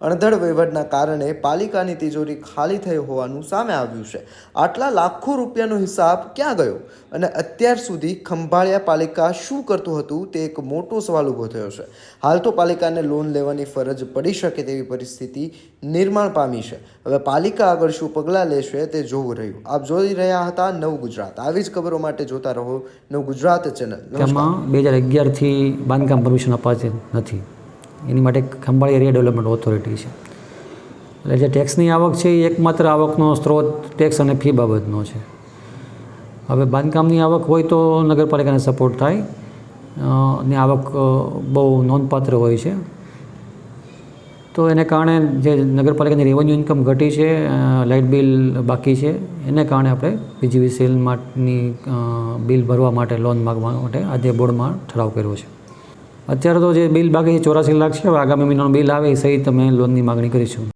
અણધડ વહીવટના કારણે પાલિકાની તિજોરી ખાલી થઈ હોવાનું સામે આવ્યું છે. આટલા લાખો રૂપિયાનો હિસાબ ક્યાં ગયો? અને અત્યાર સુધી ખંભાળિયા પાલિકા શું કરતું હતું તે એક મોટો સવાલ ઊભો થયો છે. હાલ તો પાલિકાને લોન લેવાની ફરજ પડી શકે તેવી પરિસ્થિતિ નિર્માણ પામી છે. હવે પાલિકા આગળ શું પગલાં લેશે તે જોવું રહ્યું. આપ જોઈ રહ્યા હતા નવ ગુજરાત. આવી જ ખબરો માટે જોતા રહો નવ ગુજરાત ચેનલ. બે હજાર અગિયારથી બાંધકામ પરમિશન અપાતી નથી. એની માટે ખંભાળી એરિયા ડેવલપમેન્ટ ઓથોરિટી છે. એટલે જે ટેક્સની આવક છે, એ એકમાત્ર આવકનો સ્ત્રોત ટેક્સ અને ફી બાબતનો છે. હવે બાંધકામની આવક હોય તો નગરપાલિકાને સપોર્ટ થાય. ની આવક બહુ નોંધપાત્ર હોય છે. તો એને કારણે જે નગરપાલિકાની રેવન્યુ ઇન્કમ ઘટી છે લાઇટ બિલ બાકી છે, એને કારણે આપણે બીજીવી માટેની બિલ ભરવા માટે લોન માગવા માટે આજે બોર્ડમાં ઠરાવ કર્યો છે. અત્યારે તો જે બિલ બાકી છે, ચોરાસી લાખ છે આગામી મહિનાનું બિલ આવે એ સહિત અમે લોનની માગણી કરીશું.